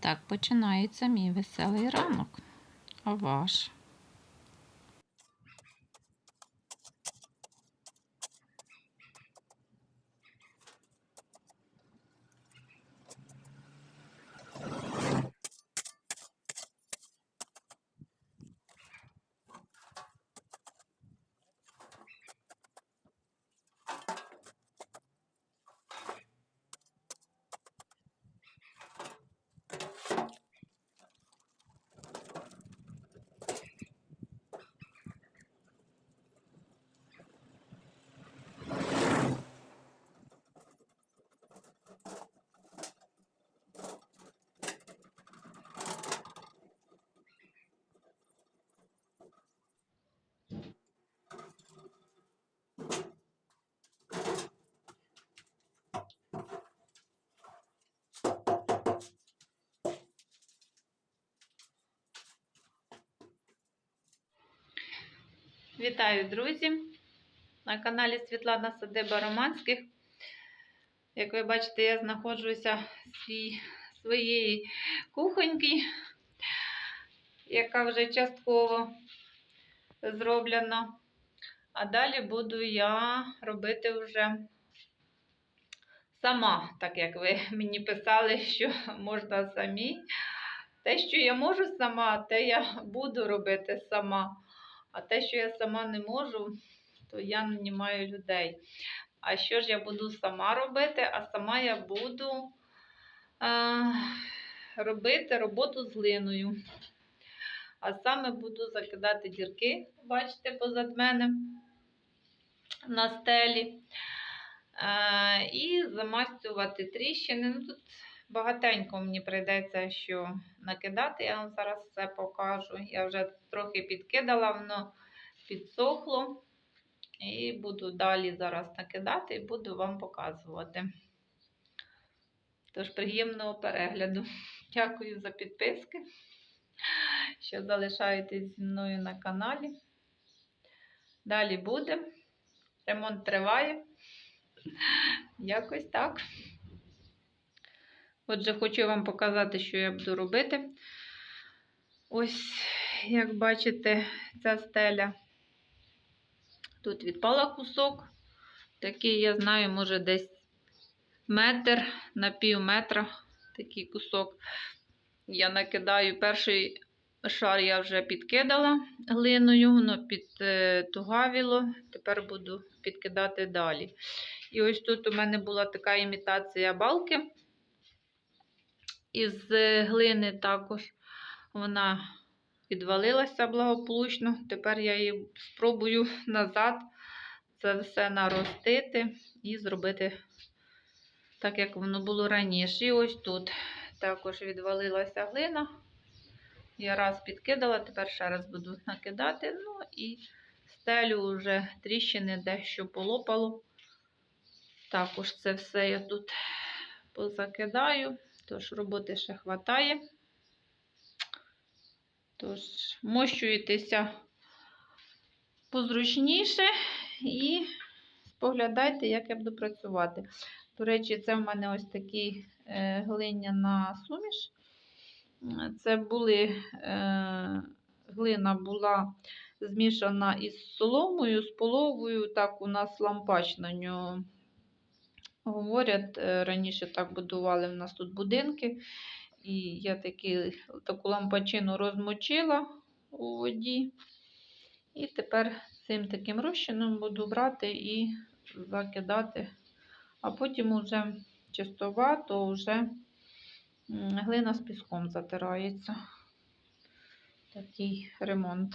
Так починається мій веселий ранок. А ваш? Вітаю, друзі! На каналі Світлана Садиба Романських. Як ви бачите, я знаходжуся в свій, своїй кухоньці, яка вже частково зроблена. А далі буду я робити вже сама, так як ви мені писали, що можна самі. Те, що я можу сама, те я буду робити сама. А те, що я сама не можу, то я нанімаю людей. А що ж я буду сама робити? А сама я буду а, робити роботу з глиною. А саме буду закидати дірки, бачите, позад мене на стелі. А, і замастювати тріщини. Ну, тут багатенько мені прийдеться що накидати. Я вам зараз все покажу. Я вже трохи підкидала, воно підсохло. І буду далі зараз накидати і буду вам показувати. Тож, приємного перегляду. Дякую за підписки, що залишаєтесь зі мною на каналі. Далі буде. Ремонт триває. Якось так. Отже, хочу вам показати, що я буду робити. Ось, як бачите, ця стеля. Тут відпала кусок. Такий, я знаю, може десь метр на пів метра такий кусок. Я накидаю перший шар я вже підкидала глиною, воно підтугавіло. Тепер буду підкидати далі. І ось тут у мене була така імітація балки із глини також. Вона відвалилася благополучно. Тепер я її спробую назад це все наростити і зробити так, як воно було раніше. І ось тут також відвалилася глина. Я раз підкидала, тепер ще раз буду накидати. Ну і стелю вже тріщини дещо полопало. Також це все я тут позакидаю, тож роботи ще вистачає. Тож, мощуєтеся позручніше і споглядайте, як я буду працювати. До речі, це в мене ось такий е, глиняна суміш. Це були, е, глина була змішана із соломою, з половою. Так, у нас лампач на нього говорять. е, Раніше так будували в нас тут будинки. І я таки, таку лампачину розмочила у воді. І тепер цим таким розчином буду брати і закидати. А потім уже чистова, то вже глина з піском затирається. Такий ремонт.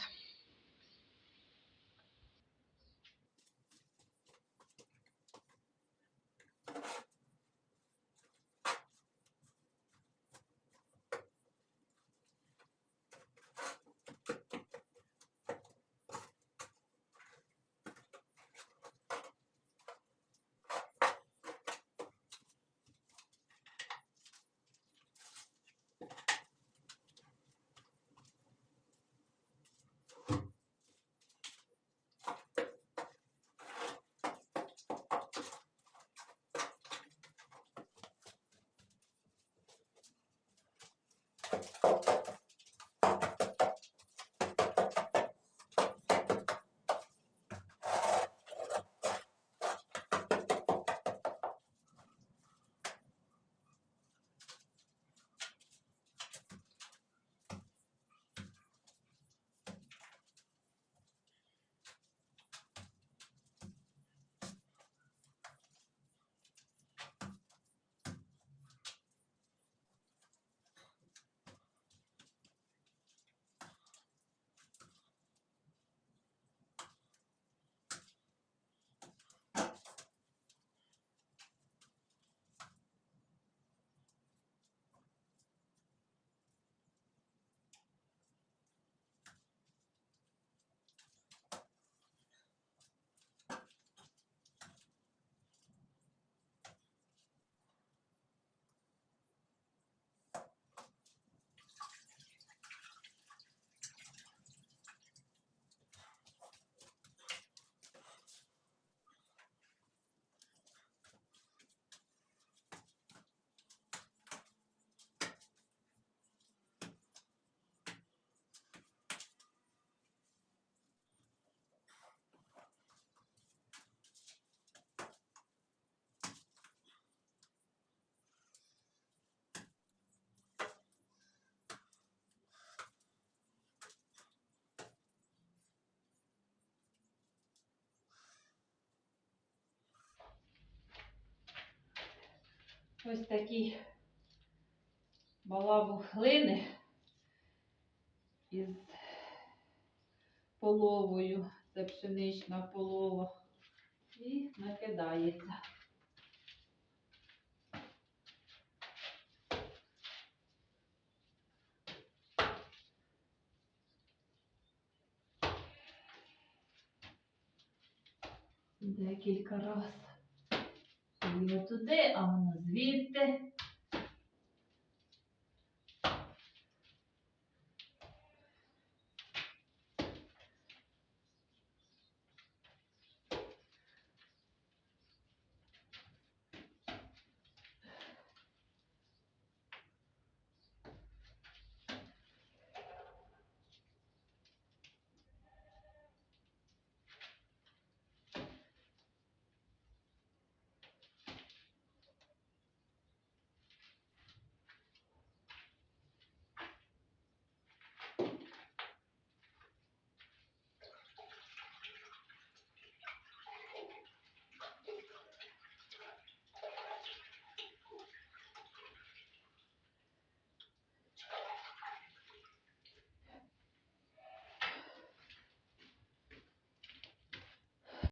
Ось такі балабу глини із половою. Це пшенична полова. І накидається. Декілька разів. І туди, а воно vite